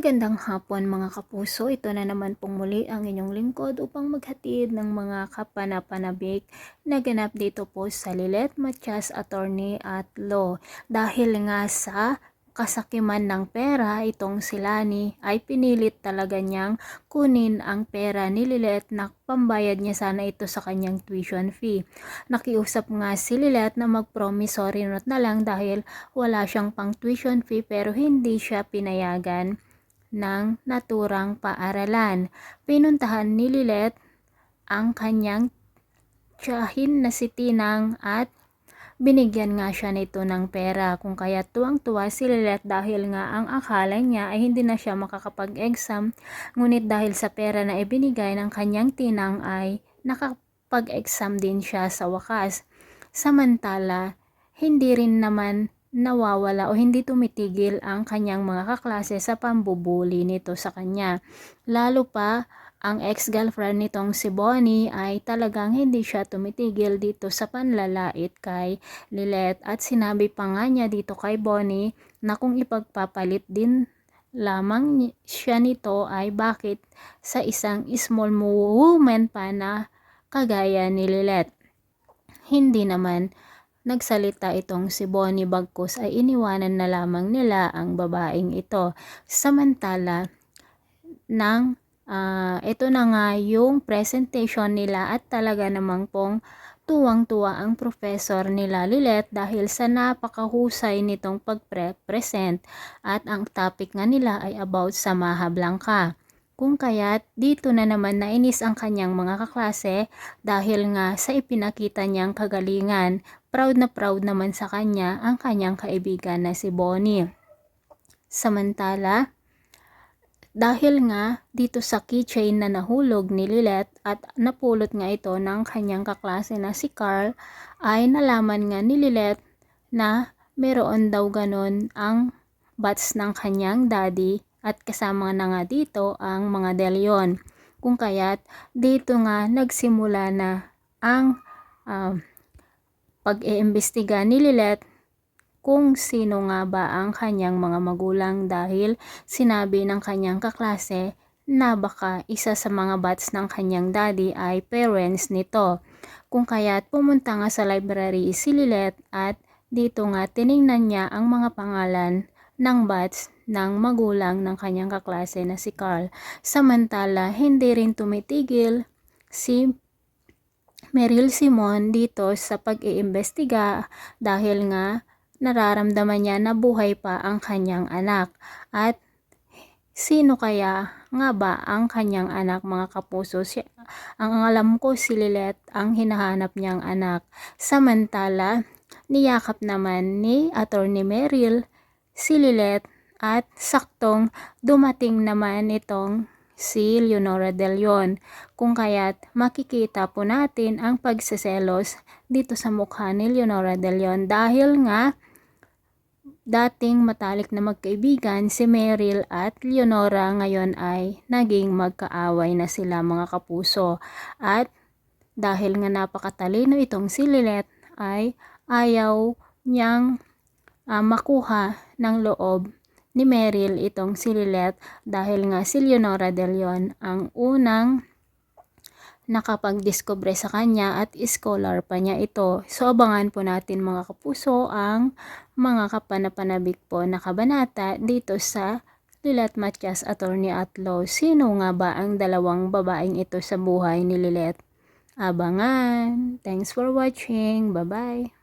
Magandang hapon mga kapuso, ito na naman pong muli ang inyong lingkod upang maghatid ng mga kapanapanabik na ganap dito po sa Lilet Matias Attorney at Law. Dahil nga sa kasakiman ng pera, itong si Lani ay pinilit talaga niyang kunin ang pera ni Lilet na pambayad niya sana ito sa kanyang tuition fee. Nakiusap nga si Lilet na mag-promissory note na lang dahil wala siyang pang tuition fee pero hindi siya pinayagan ng naturang paaralan. Pinuntahan ni Lilet ang kanyang tiyahin na si Tinang at binigyan nga siya nito ng pera kung kaya tuwang-tuwa si Lilet dahil nga ang akala niya ay hindi na siya makakapag-exam ngunit dahil sa pera na ibinigay ng kanyang tinang ay nakapag-exam din siya sa wakas. Samantala, hindi rin naman nawawala o hindi tumitigil ang kanyang mga kaklase sa pambubuli nito sa kanya. Lalo pa, ang ex-girlfriend nitong si Bonnie ay talagang hindi siya tumitigil dito sa panlalait kay Lilet at sinabi pa nga niya dito kay Bonnie na kung ipagpapalit din lamang siya nito ay bakit sa isang small woman pa na kagaya ni Lilet. Hindi naman nagsalita itong si Bonnie Bagkus ay iniwanan na lamang nila ang babaeng ito. Samantala, nang uh, ito na nga yung presentation nila at talaga namang pong tuwang-tuwa ang professor nila Lilet dahil sa napakahusay nitong pagpre-present at ang topic nga nila ay about sa Maha Blanca. Kung kaya't dito na naman nainis ang kanyang mga kaklase dahil nga sa ipinakita niyang kagalingan, proud na proud naman sa kanya ang kanyang kaibigan na si Bonnie. Samantala, dahil nga dito sa keychain na nahulog ni Lilet at napulot nga ito ng kanyang kaklase na si Carl ay nalaman nga ni Lilet na meron daw ganon ang bats ng kanyang daddy at kasama na nga dito ang mga delyon. Kung kaya't dito nga nagsimula na ang uh, pag-iimbestiga ni Lilet kung sino nga ba ang kanyang mga magulang dahil sinabi ng kanyang kaklase na baka isa sa mga bats ng kanyang daddy ay parents nito. Kung kaya't pumunta nga sa library si Lilet at dito nga tiningnan niya ang mga pangalan ng bats ng magulang ng kanyang kaklase na si Carl. Samantala, hindi rin tumitigil si Meryl Simon dito sa pag-iimbestiga dahil nga nararamdaman niya na buhay pa ang kanyang anak. At sino kaya nga ba ang kanyang anak mga kapuso? Si, ang alam ko si Lilet ang hinahanap niyang anak. Samantala, niyakap naman ni Attorney Merrill si Lilet at saktong dumating naman itong si Leonora De Leon. Kung kaya't makikita po natin ang pagseselos dito sa mukha ni Leonora De Leon dahil nga dating matalik na magkaibigan si Meryl at Leonora ngayon ay naging magkaaway na sila mga kapuso. At dahil nga napakatalino itong si Lilet ay ayaw niyang uh, makuha ng loob ni Meryl itong si Lilet dahil nga si Leonora de Leon ang unang nakapag-discover sa kanya at scholar pa niya ito. So abangan po natin mga kapuso ang mga kapanapanabik po na kabanata dito sa Lilet Matias Attorney at Law. Sino nga ba ang dalawang babaeng ito sa buhay ni Lilet? Abangan! Thanks for watching! Bye-bye!